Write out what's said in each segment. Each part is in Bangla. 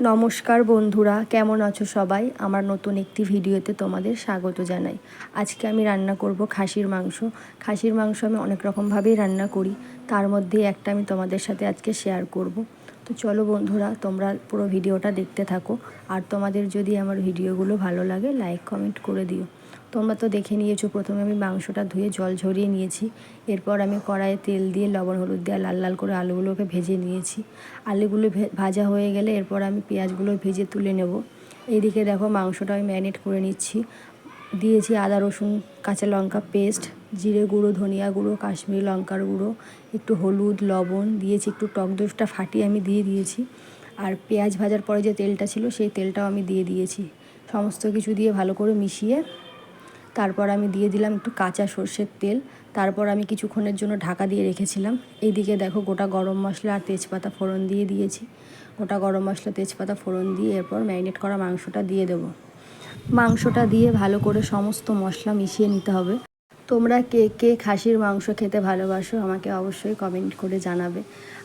নমস্কার বন্ধুরা, কেমন আছো সবাই? আমার নতুন একটি ভিডিওতে তোমাদের স্বাগত জানাই। আজকে আমি রান্না করব খাসির মাংস। খাসির মাংস আমি অনেক রকমভাবেই রান্না করি। তার মধ্যে একটা আমি তোমাদের সাথে আজকে শেয়ার করব। তো চলো বন্ধুরা, তোমরা পুরো ভিডিওটা দেখতে থাকো। আর তোমাদের যদি আমার ভিডিওগুলো ভালো লাগে লাইক কমেন্ট করে দিও। তোমরা তো দেখে নিয়েছো, প্রথমে আমি মাংসটা ধুয়ে জল ঝরিয়ে নিয়েছি। এরপর আমি কড়াইয়ে তেল দিয়ে লবণ, হলুদ দিয়ে লাল লাল করে আলুগুলোকে ভেজে নিয়েছি। আলুগুলো ভাজা হয়ে গেলে এরপর আমি পেঁয়াজগুলো ভেজে তুলে নেব। এইদিকে দেখো মাংসটা আমি ম্যারিনেট করে নিচ্ছি। দিয়েছি আদা, রসুন, কাঁচা লঙ্কা পেস্ট, জিরে গুঁড়ো, ধনিয়া গুঁড়ো, কাশ্মীরি লঙ্কার গুঁড়ো, একটু হলুদ, লবণ, দিয়েছি একটু টক দোষটা ফাটিয়ে আমি দিয়ে দিয়েছি। আর পেঁয়াজ ভাজার পরে যে তেলটা ছিল সেই তেলটাও আমি দিয়ে দিয়েছি। সমস্ত কিছু দিয়ে ভালো করে মিশিয়ে তারপর আমি দিয়ে দিলাম একটু কাঁচা সর্ষের তেল। তারপর আমি কিছুক্ষণের জন্য ঢাকা দিয়ে রেখেছিলাম। এইদিকে দেখো গোটা গরম মশলা আর তেজপাতা ফোড়ন দিয়ে দিয়েছি। গোটা গরম মশলা, তেজপাতা ফোড়ন দিয়ে এরপর ম্যারিনেট করা মাংসটা দিয়ে দেবো। মাংসটা দিয়ে ভালো করে সমস্ত মশলা মিশিয়ে নিতে হবে। তোমরা কে কে খাসির মাংস খেতে ভালোবাসো আমাকে অবশ্যই কমেন্ট করে জানাবে।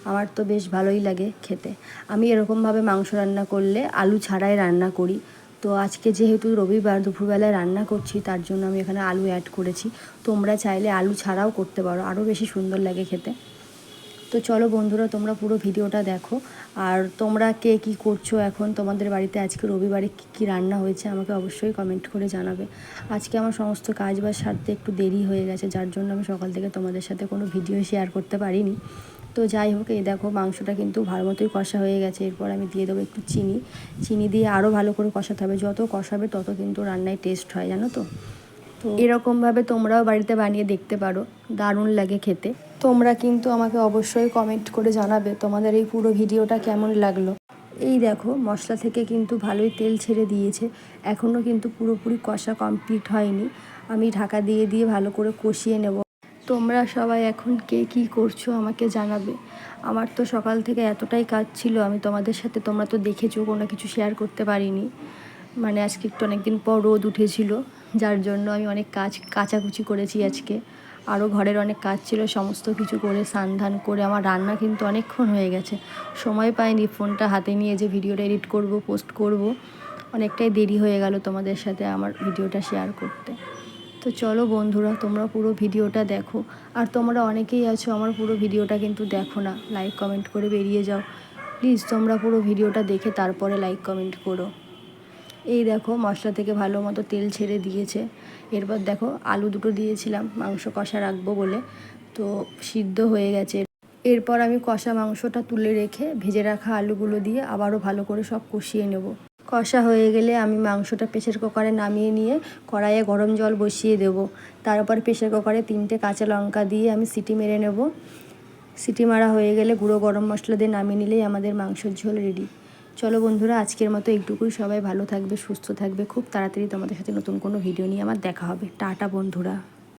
আমার তো বেশ ভালোই লাগে খেতে। আমি এরকমভাবে মাংস রান্না করলে আলু ছাড়াই রান্না করি। তো আজকে যেহেতু রবিবার দুপুরবেলায় রান্না করছি, তার জন্য আমি এখানে আলু অ্যাড করেছি। তোমরা চাইলে আলু ছাড়াও করতে পারো আরও বেশি সুন্দর লাগে খেতে। তো চলো বন্ধুরা, তোমরা পুরো ভিডিওটা দেখো। আর তোমরা কে কি করছ এখন? তোমাদের বাড়িতে আজকে রবিবারে কী কী রান্না হয়েছে আমাকে অবশ্যই কমেন্ট করে জানাবে। আজকে আমার সমস্ত কাজ বাজ সারতে একটু দেরি হয়ে গেছে, যার জন্য আমি সকাল থেকে তোমাদের সাথে কোনো ভিডিও শেয়ার করতে পারিনি। তো যাই হোক এই দেখো মাংসটা কিন্তু ভালো মতোই কষা হয়ে গেছে। এরপর আমি দিয়ে দেবো একটু চিনি। চিনি দিয়ে আরও ভালো করে কষাতে হবে। যত কষাবে তত কিন্তু রান্নায় টেস্ট হয় জানো তো? তো এরকমভাবে তোমরাও বাড়িতে বানিয়ে দেখতে পারো। দারুণ লাগে খেতে। তোমরা কিন্তু আমাকে অবশ্যই কমেন্ট করে জানাবে তোমাদের এই পুরো ভিডিওটা কেমন লাগল। এই দেখো মশলা থেকে কিন্তু ভালোই তেল ছেড়ে দিয়েছে। এখনও কিন্তু পুরোপুরি কষা কমপ্লিট হয়নি। আমি ঢাকা দিয়ে দিয়ে ভালো করে কষিয়ে নেব। তোমরা সবাই এখন কে কী করছ আমাকে জানাবে। আমার তো সকাল থেকে এতটাই কাজ ছিল, আমি তোমাদের সাথে তোমরা তো দেখেছ, কোনো কিছু শেয়ার করতে পারিনি। মানে আজকে একটু অনেকদিন পর রোদ উঠেছিল, যার জন্য আমি অনেক কাজ কাচাকুচি করেছি আজকে। আরও ঘরের অনেক কাজ ছিল, সমস্ত কিছু করে সান্ধান করে, আমার রান্না কিন্তু অনেকক্ষণ হয়ে গেছে। সময় পাইনি, ফোনটা হাতে নিয়ে যে ভিডিওটা এডিট করব পোস্ট করব, অনেকটাই দেরি হয়ে গেল তোমাদের সাথে আমার ভিডিওটা শেয়ার করতে। তো চলো বন্ধুরা, তোমরা পুরো ভিডিওটা দেখো। আর তোমরা অনেকেই আছো, আমার পুরো ভিডিওটা কিন্তু দেখো না। লাইক কমেন্ট করে বেরিয়ে যাও। প্লিজ তোমরা পুরো ভিডিওটা দেখে তারপরে লাইক কমেন্ট করো। এই দেখো, মশলা থেকে ভালো মতো তেল ছেড়ে দিয়েছে। এরপর দেখো, আলু দুটো দিয়েছিলাম, মাংস কষা রাখব বলে। তো সিদ্ধ হয়ে গেছে। এরপর আমি কষা মাংসটা তুলে রেখে ভেজে রাখা আলুগুলো দিয়ে আবারও ভালো করে সব কষিয়ে নেব। কষা হয়ে গেলে আমি মাংসটা প্রেশার কুকারে নামিয়ে নিয়ে কড়াইয়ে গরম জল বসিয়ে দেবো। তারপর প্রেশার কুকারে তিনটে কাঁচা লঙ্কা দিয়ে আমি সিটি মেরে নেব। সিটি মারা হয়ে গেলে গুঁড়ো গরম মশলা দিয়ে নামিয়ে নিলেই আমাদের মাংসের ঝোল রেডি। চলো বন্ধুরা, আজকের মতো এইটুকুই। সবাই ভালো থাকবে, সুস্থ থাকবে। খুব তাড়াতাড়ি তোমাদের সাথে নতুন কোনো ভিডিও নিয়ে আমার দেখা হবে। টাটা বন্ধুরা।